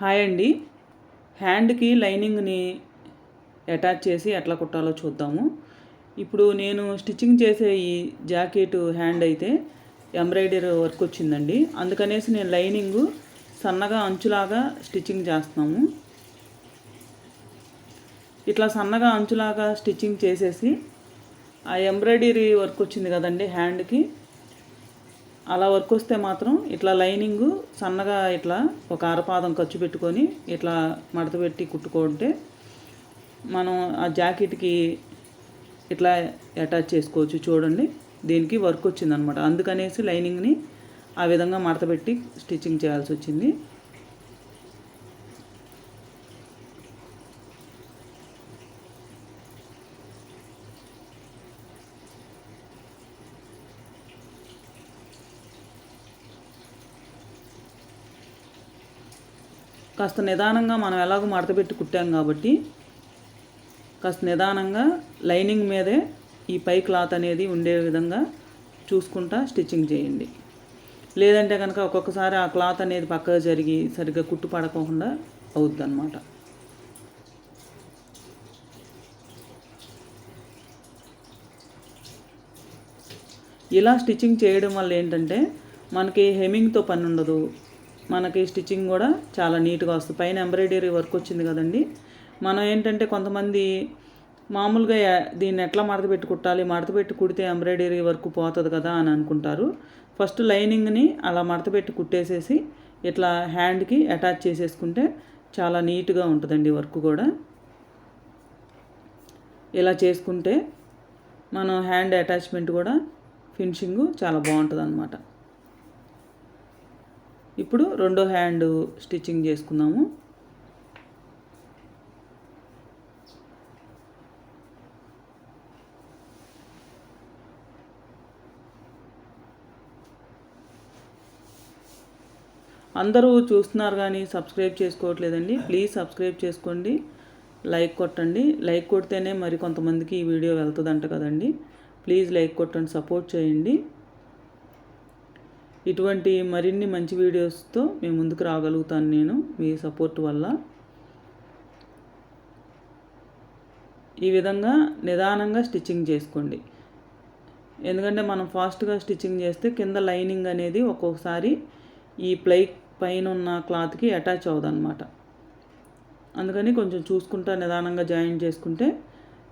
Hi అండి. హ్యాండ్కి లైనింగ్ని అటాచ్ చేసి ఎట్లా కుట్టాలో చూద్దాము. ఇప్పుడు నేను స్టిచ్చింగ్ చేసే ఈ జాకెట్ హ్యాండ్ అయితే ఎంబ్రాయిడరీ వర్క్ వచ్చిందండి. అందుకనేసి నేను లైనింగ్ సన్నగా అంచులాగా స్టిచ్చింగ్ చేస్తున్నాము. ఇట్లా సన్నగా అంచులాగా స్టిచ్చింగ్ చేసేసి ఆ ఎంబ్రాయిడరీ వర్క్ వచ్చింది కదండి హ్యాండ్కి. అలా వర్క్ వస్తే మాత్రం ఇట్లా లైనింగ్ సన్నగా ఇట్లా ఒక అరపాదం ఖర్చు పెట్టుకొని ఇట్లా మడత పెట్టి కుట్టుకుంటే మనం ఆ జాకెట్కి ఇట్లా అటాచ్ చేసుకోవచ్చు చూడండి. దీనికి వర్క్ వచ్చిందనమాట. అందుకనేసి లైనింగ్ని ఆ విధంగా మడత పెట్టి స్టిచ్చింగ్ చేయాల్సి వచ్చింది. కాస్త నిదానంగా మనం ఎలాగో మడతపెట్టి కుట్టాం కాబట్టి కాస్త నిదానంగా లైనింగ్ మీదే ఈ పై క్లాత్ అనేది ఉండే విధంగా చూసుకుంటా స్టిచ్చింగ్ చేయండి. లేదంటే కనుక ఒక్కొక్కసారి ఆ క్లాత్ అనేది పక్కగా జరిగి సరిగ్గా కుట్టు పడకుండా అవుద్ది అనమాట ఇలా స్టిచ్చింగ్ చేయడం వల్ల ఏంటంటే మనకి హెమింగ్తో పని ఉండదు. మనకి స్టిచ్చింగ్ కూడా చాలా నీట్గా వస్తుంది. పైన ఎంబ్రాయిడరీ వర్క్ వచ్చింది కదండి. మనం ఏంటంటే కొంతమంది మామూలుగా దీన్ని ఎట్లా మడత పెట్టి కుట్టాలి? మడత పెట్టి కుడితే ఎంబ్రాయిడరీ వర్క్ పోతుంది కదా అని అనుకుంటారు. ఫస్ట్ లైనింగ్ని అలా మడత పెట్టి కుట్టేసేసి ఇట్లా హ్యాండ్కి అటాచ్ చేసేసుకుంటే చాలా నీట్గా ఉంటుందండి వర్క్ కూడా. ఇలా చేసుకుంటే మనం హ్యాండ్ అటాచ్మెంట్ కూడా ఫినిషింగ్ చాలా బాగుంటుంది అనమాట ఇప్పుడు రెండో హ్యాండ్ స్టిచ్చింగ్ చేసుకుందాము. అందరూ చూస్తున్నారు కానీ సబ్స్క్రైబ్ చేసుకోవట్లేదండి. ప్లీజ్ సబ్స్క్రైబ్ చేసుకోండి. లైక్ కొట్టండి. లైక్ కొడితేనే మరి కొంతమందికి ఈ వీడియో వెళ్తుందంట కదండి. ప్లీజ్ లైక్ కొట్టండి. సపోర్ట్ చేయండి. ఇటువంటి మరిన్ని మంచి వీడియోస్తో మేము ముందుకు రాగలుగుతాను నేను మీ సపోర్ట్ వల్ల. ఈ విధంగా నిదానంగా స్టిచ్చింగ్ చేసుకోండి. ఎందుకంటే మనం ఫాస్ట్గా స్టిచ్చింగ్ చేస్తే కింద లైనింగ్ అనేది ఒక్కొక్కసారి ఈ ప్లై పైన ఉన్న క్లాత్కి అటాచ్ అవ్వదన్నమాట అందుకని కొంచెం చూసుకుంటా నిదానంగా జాయిన్ చేసుకుంటే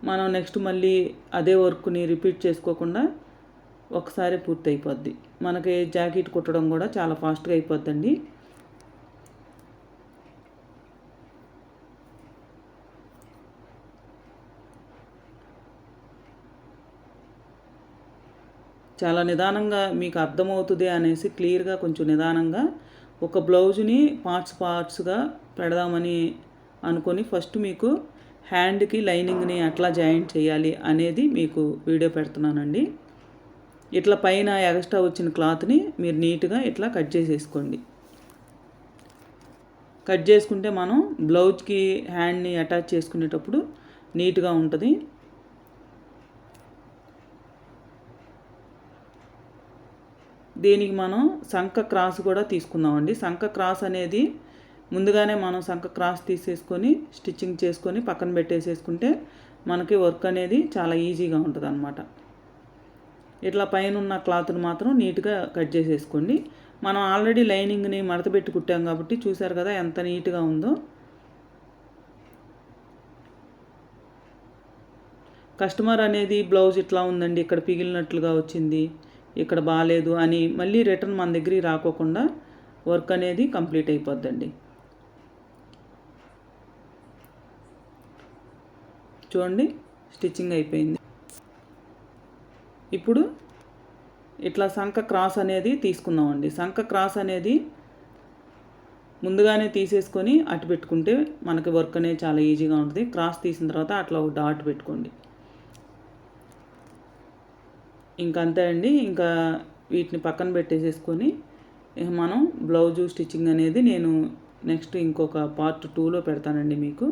మనం నెక్స్ట్ మళ్ళీ అదే వర్క్ని రిపీట్ చేసుకోకుండా ఒకసారి పూర్తి అయిపోద్ది మనకి జాకెట్ కుట్టడం కూడా చాలా ఫాస్ట్గా అయిపోద్దండి. చాలా నిదానంగా మీకు అర్థమవుతుంది అనేసి క్లియర్గా కొంచెం నిదానంగా ఒక బ్లౌజ్ని పార్ట్స్ పార్ట్స్గా పెడదామని అనుకొని ఫస్ట్ మీకు హ్యాండ్కి లైనింగ్ని ఎట్లా జాయింట్ చేయాలి అనేది మీకు వీడియో పెడుతున్నానండి. ఇట్లా పైన ఎక్స్ట్రా వచ్చిన క్లాత్ని మీరు నీట్గా ఇట్లా కట్ చేసేసుకోండి. కట్ చేసుకుంటే మనం బ్లౌజ్కి హ్యాండ్ని అటాచ్ చేసుకునేటప్పుడు నీట్గా ఉంటుంది. దీనికి మనం సంఖ క్రాస్ కూడా తీసుకుందామండి. సంఖ క్రాస్ అనేది ముందుగానే మనం సంఖ క్రాస్ తీసేసుకొని స్టిచ్చింగ్ చేసుకొని పక్కన పెట్టేసేసుకుంటే మనకి వర్క్ అనేది చాలా ఈజీగా ఉంటుంది అన్నమాట ఇట్లా పైన ఉన్న క్లాత్ను మాత్రం నీట్గా కట్ చేసేసుకోండి. మనం ఆల్రెడీ లైనింగ్ని మడతపెట్టి కుట్టాం కాబట్టి చూసారు కదా ఎంత నీట్గా ఉందో. కస్టమర్ అనేది బ్లౌజ్ ఇట్లా ఉందండి ఇక్కడ పిగిలినట్లుగా వచ్చింది ఇక్కడ బాగాలేదు అని మళ్ళీ రిటర్న్ మన దగ్గరికి రాకోకుండా వర్క్ అనేది కంప్లీట్ అయిపోద్దండి. చూడండి స్టిచ్చింగ్ అయిపోయింది. ఇప్పుడు ఇట్లా సంఖ క్రాస్ అనేది తీసుకుందామండి. సంఖ క్రాస్ అనేది ముందుగానే తీసేసుకొని అటు పెట్టుకుంటే మనకి వర్క్ అనేది చాలా ఈజీగా ఉంటుంది. క్రాస్ తీసిన తర్వాత అట్లా ఒక డాట్ పెట్టుకోండి. ఇంకంతే అంతే అండి. ఇంకా వీటిని పక్కన పెట్టేసేసుకొని మనం బ్లౌజు స్టిచ్చింగ్ అనేది నేను నెక్స్ట్ ఇంకొక పార్ట్ టూలో పెడతానండి మీకు.